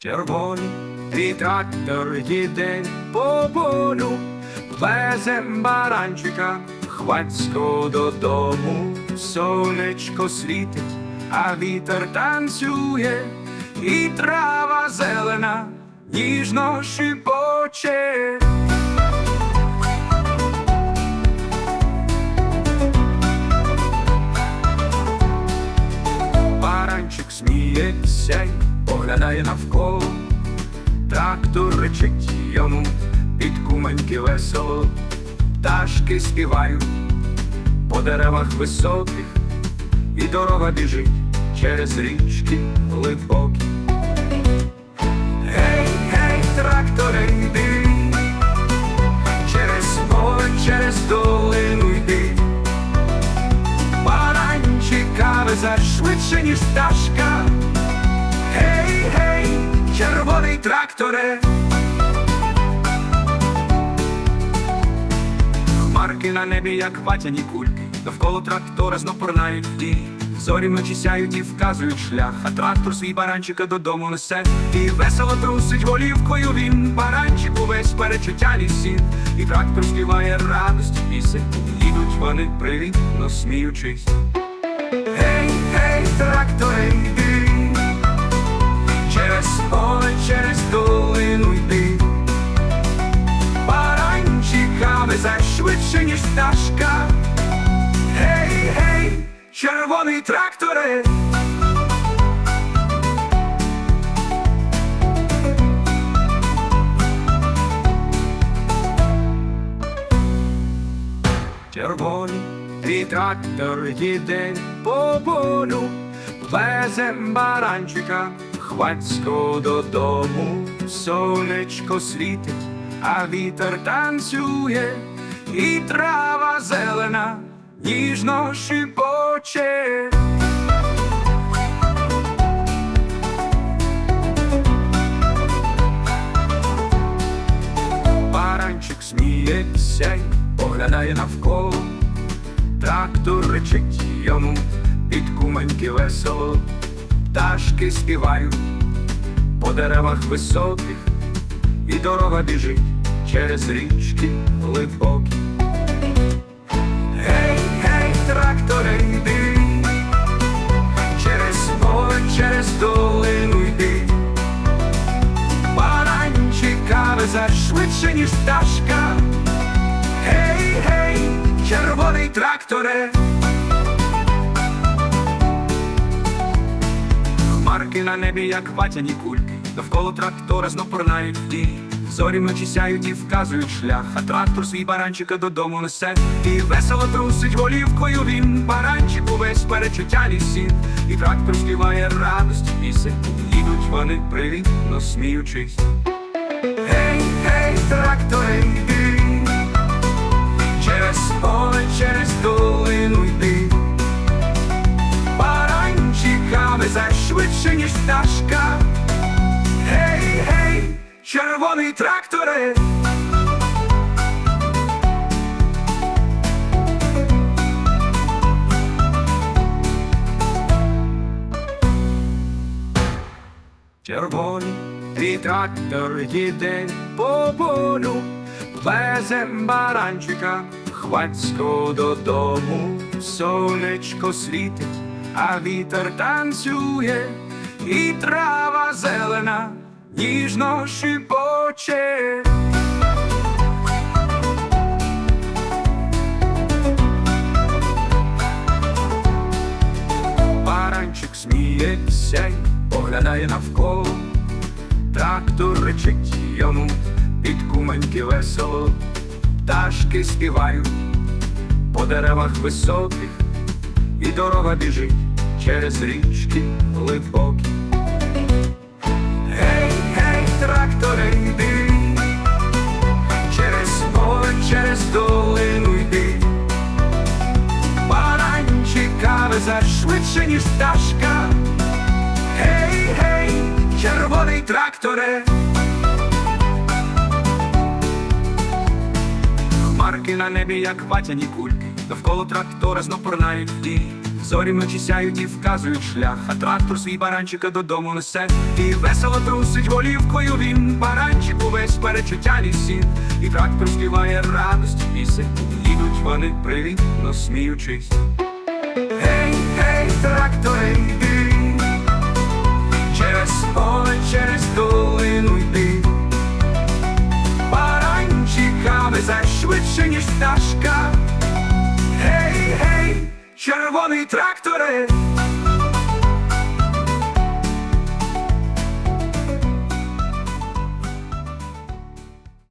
Червоний твій трактор їде по полю, везем баранчика хвацько додому, сонечко світить, а вітер танцює, і трава зелена ніжно шипоче. Баранчик сміється поглядає навколо, трактор речить йому під куманьки весело, пташки співають по деревах високих, і дорога біжить через річки глибокі. Гей, гей, тракторе, йди, через поле, через долину йди. Баранчика везеш швидше, ніж пташка. Червоний тракторе. Хмарки на небі, як ватяні кульки, довкола трактора знов порнають в. Зорі вночі сяють і вказують шлях, а трактор свій баранчика додому несе. І весело трусить голівкою він, баранчик увесь перечуття лісін. І трактор співає радості пісень, їдуть вони привітно сміючись. Гей, гей, тракторе, швидше, ніж пташка. Гей, гей, червоний тракторе. Червоний твій трактор їде по полю, везем баранчика хвацько додому, сонечко світить, а вітер танцює, і трава зелена ніжно шипоче. Баранчик сміється й поглядає навколо, трактор речить йому під куманьки весело, пташки співають по деревах високих, і дорога біжить через річки глибокі. Баранчика швидше, ніж пташка. Гей, гей, червоний тракторе. Хмарки на небі, як ватяні кульки, довкола трактора знов порнають в. Зорі вночі сяють і вказують шлях, а трактор свій баранчика додому несе. І весело трусить голівкою він, баранчик увесь перечуття лісін. І трактор співає радості пісень, їдуть вони привітно сміючись. Ніж. Гей, гей, червоний тракторе. Червоний твій трактор їде по полю, везем баранчика хвацько додому, сонечко світить, а вітер танцює, і трава зелена ніжно шипоче. Баранчик сміється й поглядає навколо, трактор речить йому під куманьки весело, пташки співають по деревах високих, і дорога біжить через річки глибокі. Ніж пташка. Гей, гей, червоний тракторе. Хмарки на небі, як ватяні кульки, довкола трактора знов порнають в. Зорі вночі сяють і вказують шлях, а трактор свій баранчика додому несе. І весело трусить голівкою він, баранчик увесь перечуття лісін. І трактор співає радості пісень. Їдуть вони привітно сміючись. Трактори, йди, через поле, через долину йди. баранчиками везе швидше, ніж пташка. Гей, гей, червоний тракторе,